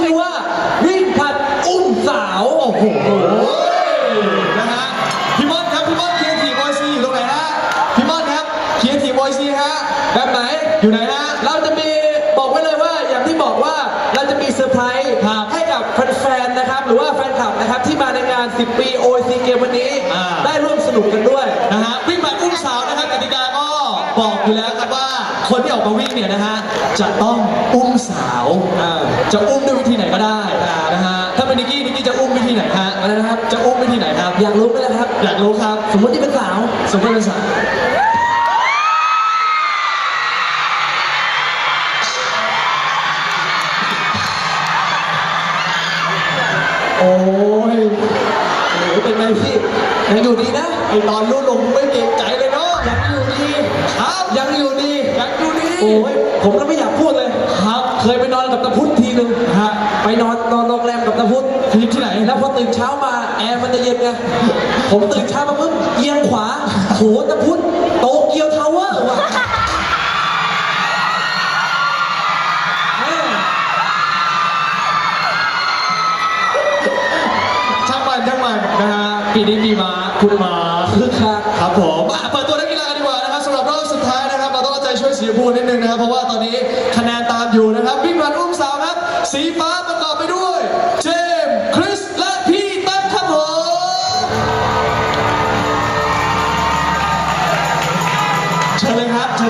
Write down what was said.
ชื่อว่าวิ่งผลัดอุ้มสาว โอ้โหนะฮะพี่มอนครับพี่มอนเคียร์ทีบอยซีอยู่ตรงไหนฮะพี่มอนครับเคียร์ทีบอยซีฮะแบบไหนอยู่ไหนฮะเราจะมีบอกไว้เลยว่าอย่างที่บอกว่าเราจะมีเซอร์ไพรส์ครับให้กับแฟนๆนะครับหรือว่าแฟนคลับนะครับที่มาในงาน 10 ปี OIC เกมวันนี้อ่าได้ร่วมสนุกกันด้วยนะฮะวิ่งแบบอุ้มสาวนะครับกติกาก็บอกอยู่แล้วครับว่า คนที่ออกมาวิ่งเนี่ยนะฮะจะต้องอุ้มสาวอ่าจะอุ้มด้วยวิธีไหนก็ได้นะฮะถ้าเป็นนิกกี้นิกกี้จะอุ้มวิธีไหนฮะอะไรนะครับจะอุ้มวิธีไหนครับ อยากรู้ไหมล่ะครับ อยากรู้ครับ สมมติที่เป็นสาวสมมติเป็นสาวโอ้ยโอ้ยเป็นไงพี่ยังอยู่ดีนะไอตอนรูดลงไม่เกรงใจเลยเนาะยังอยู่ดีครับ โอ้ยผมก็ไม่อยากพูดเลยครับเคยไปนอนกับตะพุทธทีนึงฮะไปนอนนอนโรงแรมกับตะพุทธที่ที่ไหนแล้วพอตื่นเช้ามาแอร์มันจะเย็นไงผมตื่นเช้ามาปุ๊บเอียงขวาโหตะพุทธโตเกียวทาวเวอร์ว่ะเออช่างมันช่างมันนะฮะปีนี้มีมาคุณมาคึกคักครับผมอะเปิดตัวนักกีฬา ช่วยสีชมพูนิดนึงนะครับ เพราะว่าตอนนี้คะแนนตามอยู่นะครับ วิ่งรันอุ้มสาวครับ สีฟ้าประกอบไปด้วย เจมส์คริสและพี่ตั้มครับผมเชิญเลยครับเชิ